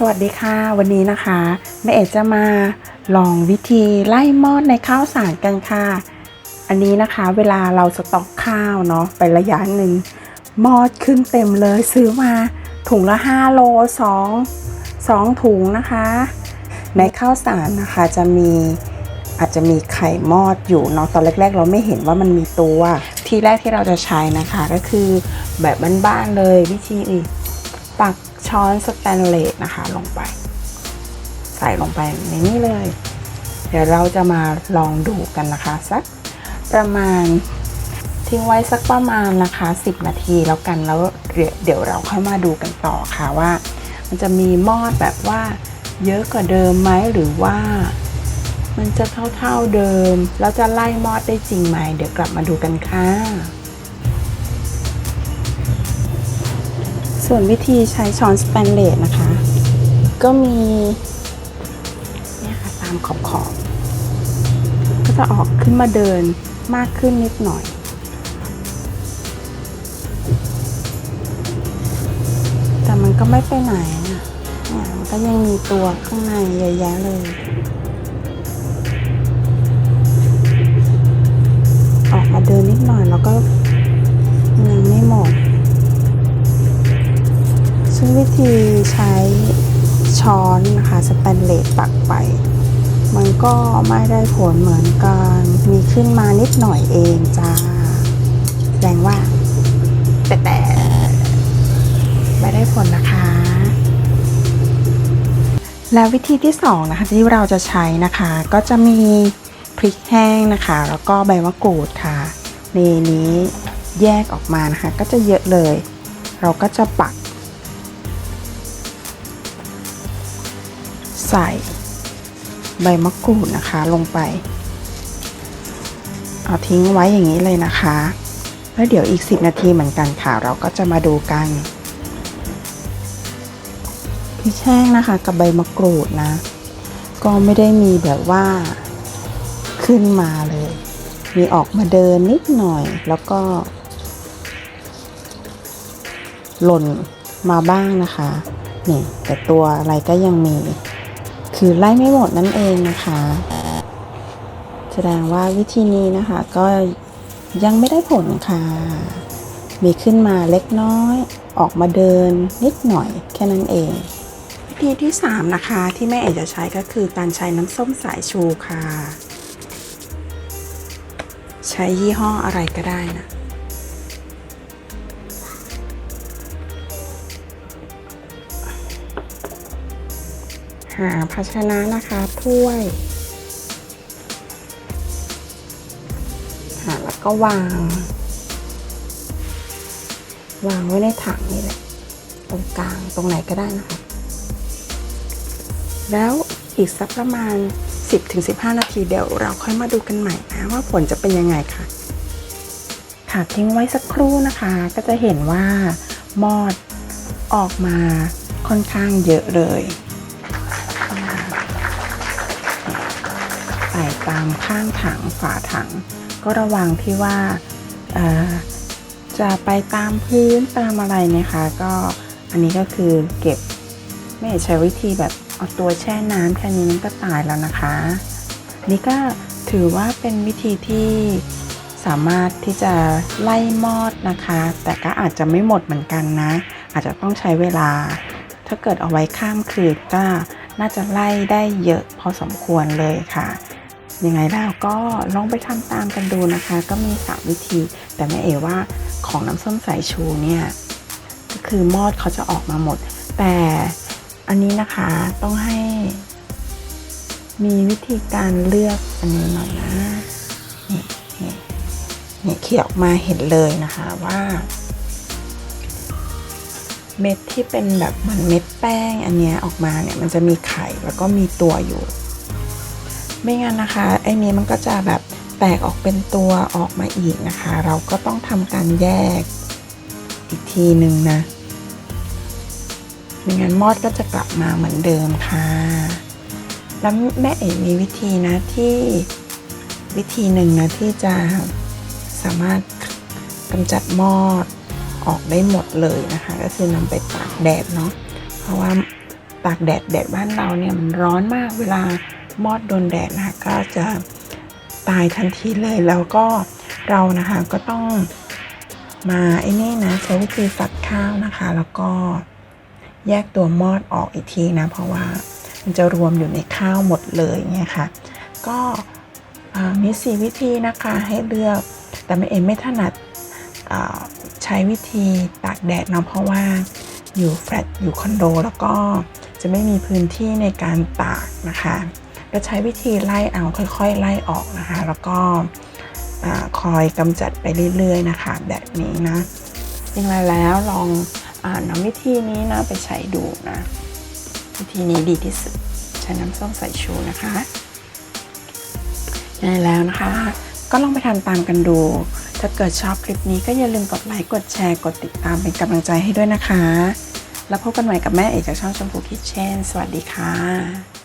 สวัสดีค่ะ วันนี้นะคะแม่เอ๋จะมาลองวิธีไล่มอดในข้าวสารกันค่ะ อันนี้นะคะเวลาเราสต็อกข้าวเนาะไประยะหนึ่งมอดขึ้นเต็มเลยซื้อมาถุงละ 5 โล 2 2 ถุงนะคะ ในข้าวสารนะคะจะมีอาจจะมีไข่มอดอยู่เนาะตอนแรก ๆ เราไม่เห็นว่ามันมีตัวที่แรกที่เราจะใช้นะคะ ก็คือแบบบ้านๆเลยวิธีอีกตัก ช้อนสแตนเลสนะคะลงไป ใส่ลงไปในนี้เลย เดี๋ยวเราจะมาลองดูกันนะคะ สักประมาณทิ้งไว้สักประมาณนะคะ 10 นาทีแล้วกันแล้วเดี๋ยวเราค่อยมาดูกันต่อค่ะว่า มันจะมีมอดแบบว่าเยอะกว่าเดิมไหมหรือว่า มันจะเท่าๆเดิม แล้วจะไล่มอดได้จริงไหมเดี๋ยวกลับมาดูกันค่ะ ส่วนวิธีใช้ช้อนสแตนเลสนะคะ ก็มีเนี่ยค่ะตามขอบขอบก็จะออกขึ้นมาเดินมากขึ้นนิดหน่อย แต่มันก็ไม่ไปไหนนะเนี่ยมันก็ยังมีตัวข้างในเยอะแยะเลย ใช้ช้อนนะคะสแตนเลสตักไป มันก็ไม่ได้ผลเหมือนกัน มีขึ้นมานิดหน่อยเองจ้าแสดงว่า แต่แต่ไม่ได้ผลนะคะแล้ววิธีที่สองนะคะที่เราจะใช้นะคะ ก็จะมีพริกแห้งนะคะ แล้วก็ใบมะกรูดค่ะในนี้แยกออกมานะคะ ก็จะเยอะเลย เราก็จะปัก ใส่ใบมะกรูดนะคะลงไป เอาทิ้งไว้อย่างนี้เลยนะคะ แล้วเดี๋ยวอีก 10 นาทีเหมือนกันค่ะ เราก็จะมาดูกันพริกแห้งนะคะกับใบมะกรูดนะ ก็ไม่ได้มีแบบว่าขึ้นมาเลย มีออกมาเดินนิดหน่อยแล้วก็ หล่นมาบ้างนะคะ นี่แต่ตัวอะไรก็ยังมี คือไล่ไม่หมดนั่นเองนะคะ แสดงว่าวิธีนี้นะคะก็ยังไม่ได้ผลค่ะ มีขึ้นมาเล็กน้อย ออกมาเดินนิดหน่อยแค่นั้นเอง วิธีที่ 3 นะคะที่แม่เอ๋จะใช้ก็คือการใช้น้ำส้มสายชูค่ะ ใช้ยี่ห้ออะไรก็ได้นะ หาภาชนะนะคะถ้วยหาแล้วก็วาง วางไว้ในถังนี่แหละตรงกลางตรงไหนก็ได้นะคะ แล้วอีกสักประมาณ 10-15 นาทีเดี๋ยวเราค่อยมาดูกันใหม่นะว่าผลจะเป็นยังไงค่ะ ค่ะทิ้งไว้สักครู่นะคะ ก็จะเห็นว่ามอดออกมาค่อนข้างเยอะเลย ส่ตามข้างถังฝาถัง ก็ระวังที่ว่าจะไปตามพื้นตามอะไรนะคะ ก็อันนี้ก็คือเก็บไม่ใช้วิธีแบบเอาตัวแช่น้ำแค่นี้มันก็ตายแล้วนะคะ นี่ก็ถือว่าเป็นวิธีที่สามารถที่จะไล่มอดนะคะ แต่ก็อาจจะไม่หมดเหมือนกันนะ อาจจะต้องใช้เวลา ถ้าเกิดเอาไว้ข้ามคืนก็น่าจะไล่ได้เยอะพอสมควรเลยค่ะ ยังไงแล้วก็ลองไปทำตามกันดูนะคะ ก็มี3วิธี แต่แม่เอว่าของน้ำส้มสายชูเนี่ยก็คือมอดเขาจะออกมาหมด แต่อันนี้นะคะต้องให้ มีวิธีการเลือกอันนี้หน่อยนะนี่นี่นี่เขี่ยออกมาเห็นเลยนะคะว่าเม็ดที่เป็นแบบเหมือนเม็ดแป้งอันเนี้ยออกมาเนี่ยมันจะมีไข่แล้วก็มีตัวอยู่ ไม่งั้นนะคะไอ้นี้มันก็จะแบบแตกออกเป็นตัวออกมาอีกนะคะ เราก็ต้องทำการแยกอีกทีหนึ่งนะไม่งั้นมอดก็จะกลับมาเหมือนเดิมค่ะ แล้วแม่เอ๋มีวิธีนะที่วิธีหนึ่งนะที่จะสามารถกำจัดมอดออกได้หมดเลยนะคะ ก็คือนำไปตากแดดเนาะเพราะว่าตากแดดแดดบ้านเราเนี่ยมันร้อนมากเวลา มอดโดนแดดนะคะก็จะตายทันทีเลยแล้วก็เรานะคะก็ต้องมาไอ้นี่นะใช้วิธีฝัดข้าวนะคะ แล้วก็แยกตัวมอดออกอีกทีนะ เพราะว่ามันจะรวมอยู่ในข้าวหมดเลยเนี่ยค่ะ ก็มีสี่วิธีนะคะให้เลือก แต่ไม่เอ็มไม่ถนัดใช้วิธีตากแดดเนาะเพราะว่าอยู่แฟลตอยู่คอนโด แล้วก็จะไม่มีพื้นที่ในการตากนะคะ ก็ใช้วิธีไล่เอาค่อยๆ ไล่ออกนะคะ แล้วก็คอยกำจัดไปเรื่อยๆนะคะ แบบนี้นะจริงๆแล้วลองอนำวิธีนี้นะไปใช้ดูนะ วิธีนี้ดีที่สุดใช้น้ำส้มสายชูนะคะได้แล้วนะคะ ก็ลองไปทำตามกันดู ถ้าเกิดชอบคลิปนี้ก็อย่าลืมกดไลค์กดแชร์กดติดตามเป็นกำลังใจให้ด้วยนะคะ แล้วพบกันใหม่กับแม่เอกจากช่องชมพูคิทเช่น สวัสดีค่ะ